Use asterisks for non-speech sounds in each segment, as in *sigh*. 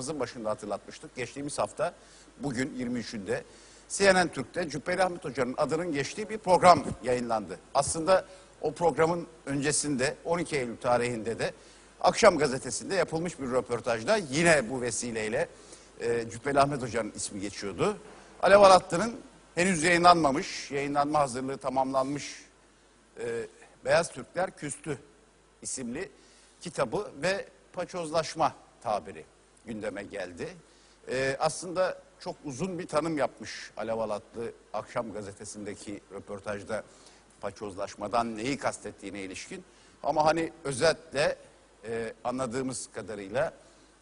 programımızın başında hatırlatmıştık. Geçtiğimiz hafta bugün 23'ünde CNN Türk'te Cübbeli Ahmet Hoca'nın adının geçtiği bir program yayınlandı. Aslında o programın öncesinde 12 Eylül tarihinde de Akşam Gazetesi'nde yapılmış bir röportajda yine bu vesileyle e, Cübbeli Ahmet Hoca'nın ismi geçiyordu. Alev Alatlı'nın henüz yayınlanmamış, yayınlanma hazırlığı tamamlanmış e, Beyaz Türkler Küstü isimli kitabı ve paçozlaşma tabiri gündeme geldi. E, aslında çok uzun bir tanım yapmış Alev Alatlı Akşam Gazetesi'ndeki röportajda paçozlaşmadan neyi kastettiğine ilişkin. Ama hani özetle e, anladığımız kadarıyla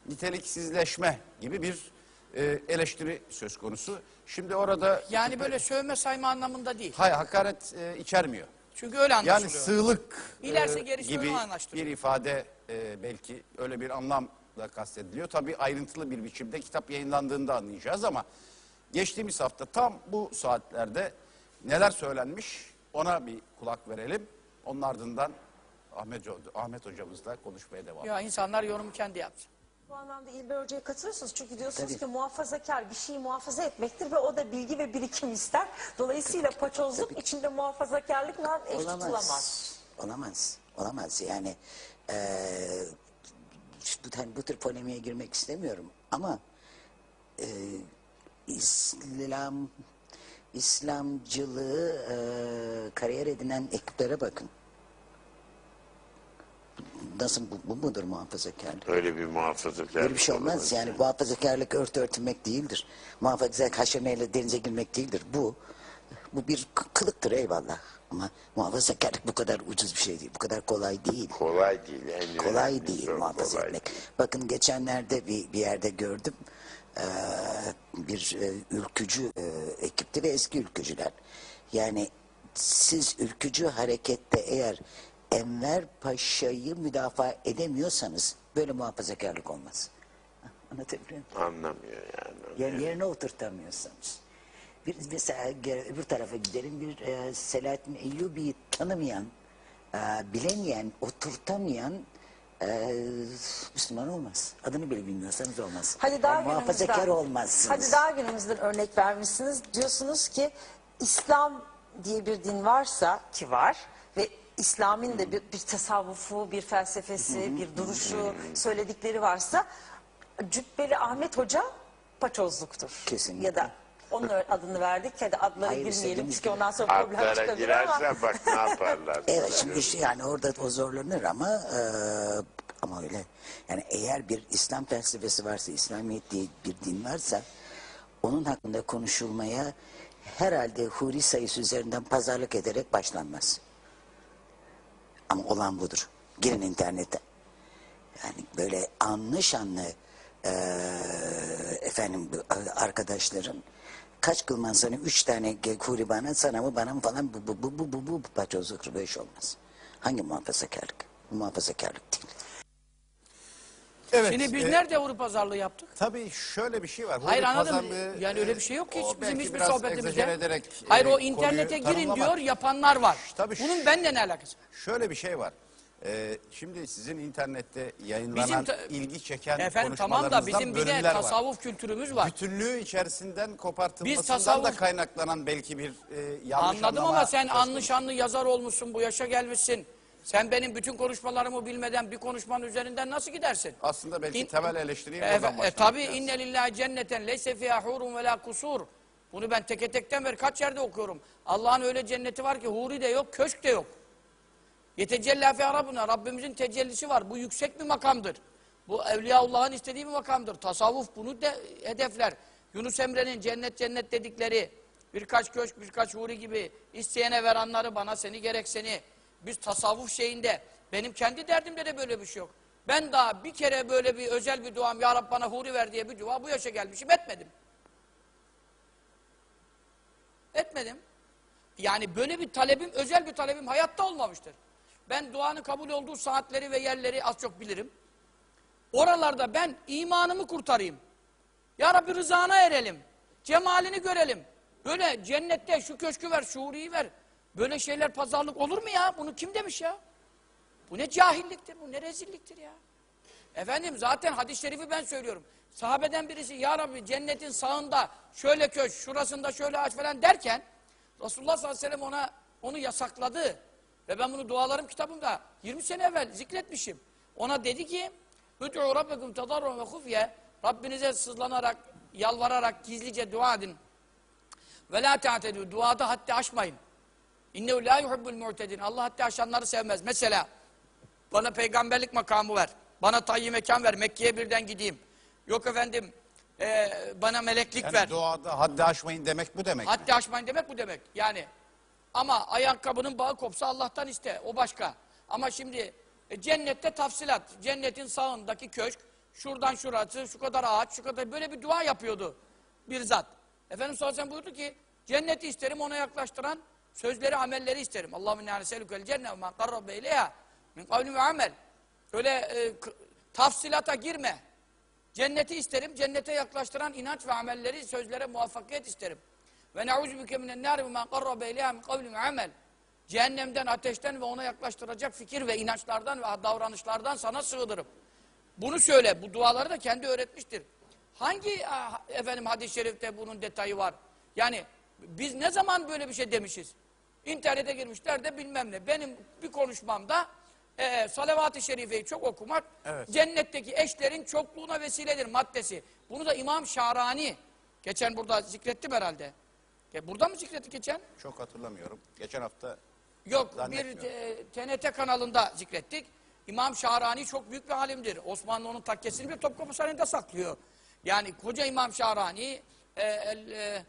niteliksizleşme gibi bir e, eleştiri söz konusu. Şimdi orada Yani böyle sövme sayma anlamında değil. hayır hakaret e, içermiyor. Çünkü öyle Yani anlaşılıyor. sığlık e, İlerisi gerisi gibi bir ifade e, belki öyle bir anlamla kastediliyor. Tabii ayrıntılı bir biçimde kitap yayınlandığında anlayacağız ama geçtiğimiz hafta tam bu saatlerde neler söylenmiş ona bir kulak verelim. Onun ardından Ahmet, Ahmet hocamızla konuşmaya devam Ya insanlar yorumu kendi yapsın. Bu anlamda İlber Hoca'ya katılıyorsunuz. Çünkü diyorsunuz ki muhafazakar bir şeyi muhafaza etmektir ve o da bilgi ve birikim ister. Dolayısıyla paçozluk içinde muhafazakarlıkla eş tutulamaz. Olamaz. Olamaz. Olamaz. Yani eee bu, hani bu tür polemiğe girmek istemiyorum ama eee, İslam İslamcılığı eee, kariyer edinen ekiplere bakın. Nasıl bu, bu mudur muhafazakarlık? Öyle bir muhafazakar. Böyle bir şey olmaz. Yani muhafazakarlık örtü örtünmek değildir. Muhafazakarlık haşemeyle denize girmek değildir. Bu bu bir kılıktır eyvallah. Ama muhafazakarlık bu kadar ucuz bir şey değil. Bu kadar kolay değil. Kolay değil. En Kolay değil muhafaza kolay etmek. değil. Bakın geçenlerde bir, bir yerde gördüm. Ee, bir e, ülkücü e, ekipti ve eski ülkücüler. Yani siz ülkücü harekette eğer Enver Paşa'yı müdafaa edemiyorsanız böyle muhafazakarlık olmaz. *laughs* Anlatabiliyor muyum? Anlamıyor yani. Yani yerine oturtamıyorsanız. Bir, mesela öbür tarafa gidelim bir e, Selahattin Eyyubi'yi tanımayan, e, bilemeyen, oturtamayan e, Müslüman olmaz. Adını bile bilmiyorsanız olmaz. Hadi daha Yani muhafazakar olmazsınız. Hadi daha günümüzden örnek vermişsiniz. Diyorsunuz ki İslam diye bir din varsa ki var ve İslam'ın da bir, bir tasavvufu, bir felsefesi, bir duruşu, söyledikleri varsa Cübbeli Ahmet Hoca paçozluktur. Kesinlikle. Ya da onun adını verdik. Hadi adları Hayır, girmeyelim istediğimiz çünkü gibi. ondan sonra problem Atlara çıkabilir ama. girersen bak ne yaparlar. *laughs* Evet şimdi şey yani orada o zorlanır ama e, ama öyle yani eğer bir İslam felsefesi varsa İslamiyet diye bir din varsa onun hakkında konuşulmaya herhalde huri sayısı üzerinden pazarlık ederek başlanmaz. Ama olan budur. Girin internete. Yani böyle anlı şanlı e, efendim bu, e, arkadaşların kaç kılman sana üç tane ge- huri bana sana mı bana mı falan bu bu bu bu bu bu paçozluk böyle iş olmaz. Hangi muhafazakarlık? Bu muhafazakarlık değil. Evet. Şimdi biz e, nerede Avrupa pazarlığı yaptık? Tabii şöyle bir şey var. Hayır Huri anladım. pazarlığı, Yani e, öyle bir şey yok ki o hiç bizim hiçbir sohbetimizde. ederek, Hayır e, o internete girin tanımlamak. diyor yapanlar var. Tabii Bunun benimle ne alakası? Şöyle bir şey var. Ee, şimdi sizin internette yayınlanan Bizim ta- ilgi çeken Efendim tamam da konuşmalarınızdan bizim bir de bölümler var. tasavvuf kültürümüz var. Bütünlüğü içerisinden kopartılmasından Biz tasavvuf- da kaynaklanan belki bir e, yanlış Anladım anlama ama sen söz konusu. anlı şanlı yazar olmuşsun bu yaşa gelmişsin. Sen benim bütün konuşmalarımı bilmeden bir konuşmanın üzerinden nasıl gidersin? Aslında belki İn- temel eleştiriyi E, buradan e, başlamak tabi lazım. inne lillahi cenneten leyse fiha hurun ve la kusur. Bunu ben teke tekten beri kaç yerde okuyorum. Allah'ın öyle cenneti var ki huri de yok, köşk de yok. Yetecella fi Rabbuna. Rabbimizin tecellisi var. Bu yüksek bir makamdır. Bu Evliyaullah'ın istediği bir makamdır. Tasavvuf bunu de hedefler. Yunus Emre'nin cennet cennet dedikleri birkaç köşk, birkaç huri gibi isteyene veranları bana seni gerek seni. Biz tasavvuf şeyinde benim kendi derdimde de böyle bir şey yok. Ben daha bir kere böyle bir özel bir duam Ya Rab bana huri ver diye bir dua bu yaşa gelmişim etmedim. Etmedim. Yani böyle bir talebim, özel bir talebim hayatta olmamıştır. Ben duanın kabul olduğu saatleri ve yerleri az çok bilirim. Oralarda ben imanımı kurtarayım. Ya Rabbi rızana erelim. Cemalini görelim. Böyle cennette şu köşkü ver, şu huriyi ver. Böyle şeyler pazarlık olur mu ya? Bunu kim demiş ya? Bu ne cahilliktir, bu ne rezilliktir ya? Efendim zaten hadis-i şerifi ben söylüyorum. Sahabeden birisi ya Rabbi cennetin sağında şöyle köş, şurasında şöyle ağaç falan derken Resulullah sallallahu aleyhi ve sellem ona onu yasakladı. Ve ben bunu dualarım kitabımda 20 sene evvel zikretmişim. Ona dedi ki Üd'u rabbekum tadarrun ve hufye Rabbinize sızlanarak, yalvararak gizlice dua edin. Ve la ta'tedü duada haddi aşmayın. İnnehu la yuhibbul mu'tedin. Allah haddi aşanları sevmez. Mesela bana peygamberlik makamı ver. Bana tayyi mekan ver. Mekke'ye birden gideyim. Yok efendim e, bana meleklik Yani ver. doğada haddi aşmayın demek bu demek. mi? Haddi aşmayın demek bu demek. Yani ama ayakkabının bağı kopsa Allah'tan iste. O başka. Ama şimdi e, cennette tafsilat. Cennetin sağındaki köşk. Şuradan şurası, şu kadar ağaç, şu kadar böyle bir dua yapıyordu bir zat. Efendimiz sallallahu buyurdu ki cenneti isterim ona yaklaştıran sözleri, amelleri isterim. Allahümme inna neselükel cennet ve ma ileyha min kavli ve amel. Öyle e, tafsilata girme. Cenneti isterim, cennete yaklaştıran inanç ve amelleri, sözlere muvaffakiyet isterim. Ve ne'ûzü bike minen nâri ve mâ qarrabe ileyhâ min kavlin amel. Cehennemden, ateşten ve ona yaklaştıracak fikir ve inançlardan ve davranışlardan sana sığınırım. Bunu söyle, bu duaları da kendi öğretmiştir. Hangi efendim hadis-i şerifte bunun detayı var? Yani biz ne zaman böyle bir şey demişiz? İnternete girmişler de bilmem ne. Benim bir konuşmamda e, salavat-ı şerifeyi çok okumak Evet. cennetteki eşlerin çokluğuna vesiledir maddesi. Bunu da İmam Şarani geçen burada zikrettim herhalde. Ya burada mı zikretti geçen? Çok hatırlamıyorum. Geçen hafta Yok bir Zannetmiyorum. e, TNT kanalında zikrettik. İmam Şahrani çok büyük bir alimdir. Osmanlı onun takkesini bir Topkapı Sarayı'nda saklıyor. Yani koca İmam Şahrani e, el, e,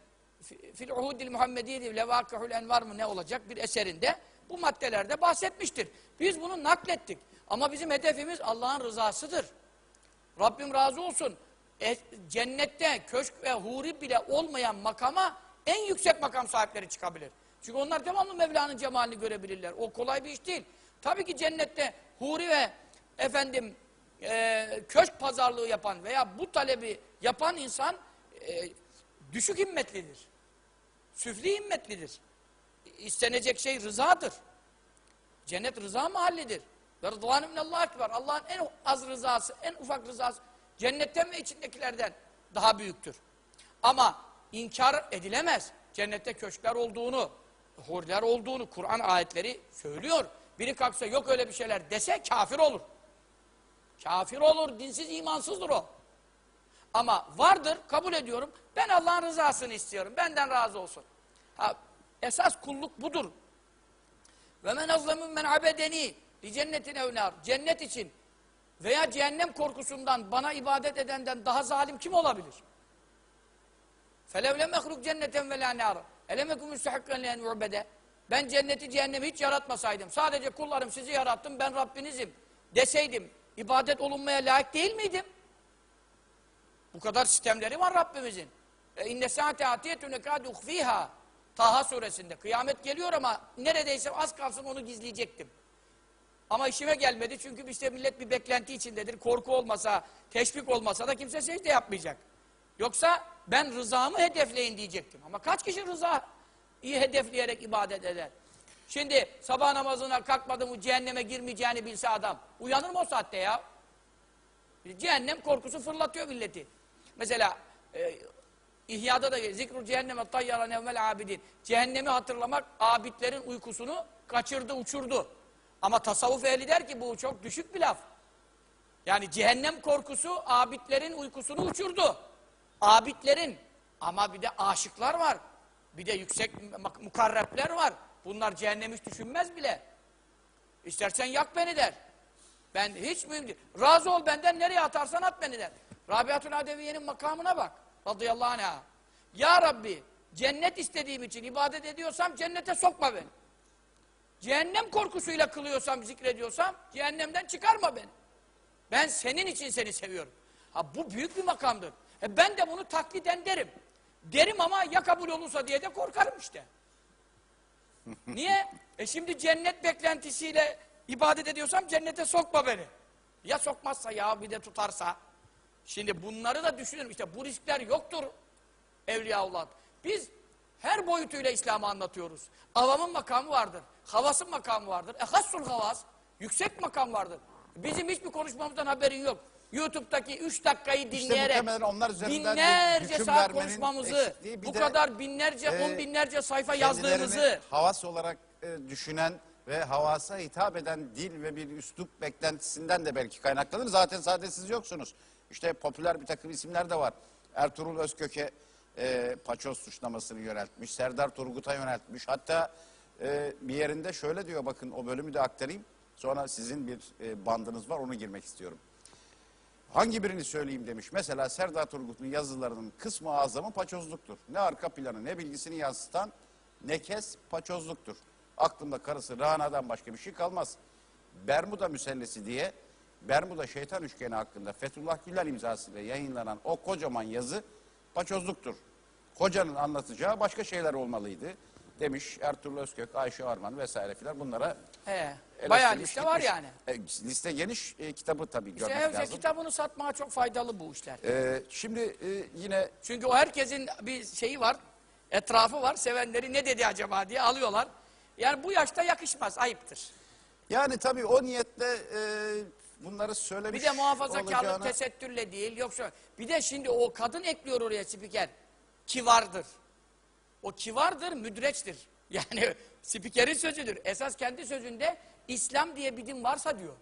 fi- Fil Uhudil Muhammediye Levakihul Envar mı ne olacak bir eserinde bu maddelerde bahsetmiştir. Biz bunu naklettik. Ama bizim hedefimiz Allah'ın rızasıdır. Rabbim razı olsun. E, cennette köşk ve huri bile olmayan makama en yüksek makam sahipleri çıkabilir. Çünkü onlar devamlı Mevla'nın cemalini görebilirler. O kolay bir iş değil. Tabii ki cennette huri ve efendim e, köşk pazarlığı yapan veya bu talebi yapan insan e, düşük himmetlidir. Süfli himmetlidir. İstenecek şey rızadır. Cennet rıza mahallidir. Ve rıdvanı minallah ekber. Allah'ın en az rızası, en ufak rızası cennetten ve içindekilerden daha büyüktür. Ama inkar edilemez. Cennette köşkler olduğunu, huriler olduğunu Kur'an ayetleri söylüyor. Biri kalksa yok öyle bir şeyler dese kafir olur. Kafir olur, dinsiz, imansızdır o. Ama vardır, kabul ediyorum. Ben Allah'ın rızasını istiyorum. Benden razı olsun. Ha, esas kulluk budur. Ve men azlemun men abedeni li cennetin evnar. Cennet için veya cehennem korkusundan bana ibadet edenden daha zalim kim olabilir? Felev lem ehluk cenneten nar. Elem ekun müstehakkan len ubede. Ben cenneti cehennemi hiç yaratmasaydım. Sadece kullarım sizi yarattım ben Rabbinizim deseydim ibadet olunmaya layık değil miydim? Bu kadar sistemleri var Rabbimizin. E, İnne saate atiyetun ekadu uhfiha. Taha suresinde. Kıyamet geliyor ama neredeyse az kalsın onu gizleyecektim. Ama işime gelmedi çünkü işte millet bir beklenti içindedir. Korku olmasa, teşvik olmasa da kimse secde yapmayacak. Yoksa ben rızamı hedefleyin diyecektim. Ama kaç kişi rıza iyi hedefleyerek ibadet eder? Şimdi sabah namazına kalkmadı mı cehenneme girmeyeceğini bilse adam. Uyanır mı o saatte ya? Cehennem korkusu fırlatıyor milleti. Mesela e, İhya'da da zikru cehenneme tayyara nevmel abidin. Cehennemi hatırlamak abidlerin uykusunu kaçırdı, uçurdu. Ama tasavvuf ehli der ki bu çok düşük bir laf. Yani cehennem korkusu abidlerin uykusunu uçurdu. Abidlerin ama bir de aşıklar var. Bir de yüksek mukarrepler var. Bunlar cehennem hiç düşünmez bile. İstersen yak beni der. Ben hiç mühim değil. Razı ol benden nereye atarsan at beni der. Rabiatül Adeviye'nin makamına bak. Radıyallahu anh'a. Ya Rabbi cennet istediğim için ibadet ediyorsam cennete sokma beni. Cehennem korkusuyla kılıyorsam, zikrediyorsam cehennemden çıkarma beni. Ben senin için seni seviyorum. Ha bu büyük bir makamdır. E ben de bunu takliden derim. Derim ama ya kabul olursa diye de korkarım işte. *laughs* Niye? E şimdi cennet beklentisiyle ibadet ediyorsam cennete sokma beni. Ya sokmazsa ya bir de tutarsa. Şimdi bunları da düşünün. İşte bu riskler yoktur Evliyaullah. Biz her boyutuyla İslam'ı anlatıyoruz. Avamın makamı vardır. Havasın makamı vardır. Ehassul havas. Yüksek makam vardır. Bizim hiçbir konuşmamızdan haberin yok. YouTube'daki 3 dakikayı İşte dinleyerek bir binlerce saat konuşmamızı, bu kadar binlerce, e, on binlerce sayfa yazdığımızı havas olarak e, düşünen ve havasa hitap eden dil ve bir üslup beklentisinden de belki kaynaklanır. Zaten sadece siz yoksunuz. İşte popüler bir takım isimler de var. Ertuğrul Özkök'e e, paçoz suçlamasını yöneltmiş. Serdar Turgut'a yöneltmiş. Hatta e, bir yerinde şöyle diyor bakın o bölümü de aktarayım. Sonra sizin bir e, bandınız var onu girmek istiyorum. Hangi birini söyleyeyim demiş. Mesela Serdar Turgut'un yazılarının kısmı azamı paçozluktur. Ne arka planı ne bilgisini yansıtan ne kes paçozluktur. Aklımda karısı Rana'dan başka bir şey kalmaz. Bermuda müsellesi diye Bermuda şeytan üçgeni hakkında Fethullah Gülen imzasıyla yayınlanan o kocaman yazı paçozluktur. Kocanın anlatacağı başka şeyler olmalıydı demiş Ertuğrul Özkök, Ayşe Arman vesaire filan bunlara He, bayağı eleştirmiş, liste var gitmiş. yani. E, liste geniş e, kitabı tabii İşte görmek evde lazım. kitabını satmaya çok faydalı bu işler. Ee, şimdi e, yine Çünkü o herkesin bir şeyi var, etrafı var, sevenleri ne dedi acaba diye alıyorlar. Yani bu yaşta yakışmaz, ayıptır. yani tabii o niyetle e, bunları söylemiş Bir de muhafazakarlık olacağına- tesettürle değil, yoksa bir de şimdi o kadın ekliyor oraya spiker. Ki vardır. O ki vardır, müdreçtir. *laughs* Yani spikerin sözüdür. Esas kendi sözünde İslam diye bir din varsa diyor.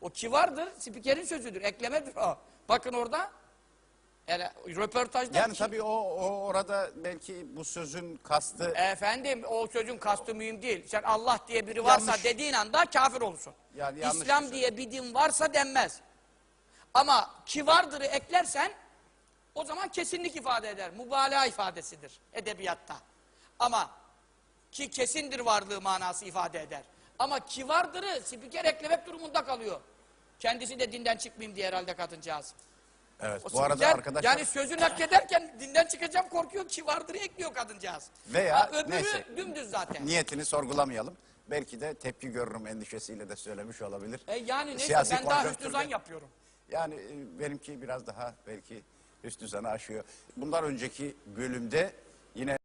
O ki vardır, spikerin sözüdür. Eklemedir o. Bakın orada yani röportajda Yani ki- tabii o, o orada belki bu sözün kastı Efendim o sözün kastı mühim değil. Sen Allah diye biri varsa Yanlış. dediğin anda kafir olursun. Yani İslam diye bir din varsa denmez. Ama ki vardır'ı eklersen o zaman kesinlik ifade eder. Mübalağa ifadesidir edebiyatta. Ama ki kesindir varlığı manası ifade eder. Ama ki vardır'ı spiker eklemek durumunda kalıyor. Kendisi de dinden çıkmayayım diye herhalde kadıncağız. evet O bu arada spiker, arkadaşlar Yani sözü naklederken dinden çıkacağım korkuyor ki vardır'ı ekliyor kadıncağız. Veya Ha, öbürü neyse. dümdüz zaten. niyetini sorgulamayalım. Belki de tepki görürüm endişesiyle de söylemiş olabilir. E yani neyse Siyasi ben daha konjonktürde- hüsnü zan yapıyorum. Yani e, benimki biraz daha belki üst düzeni aşıyor. Bundan önceki bölümde yine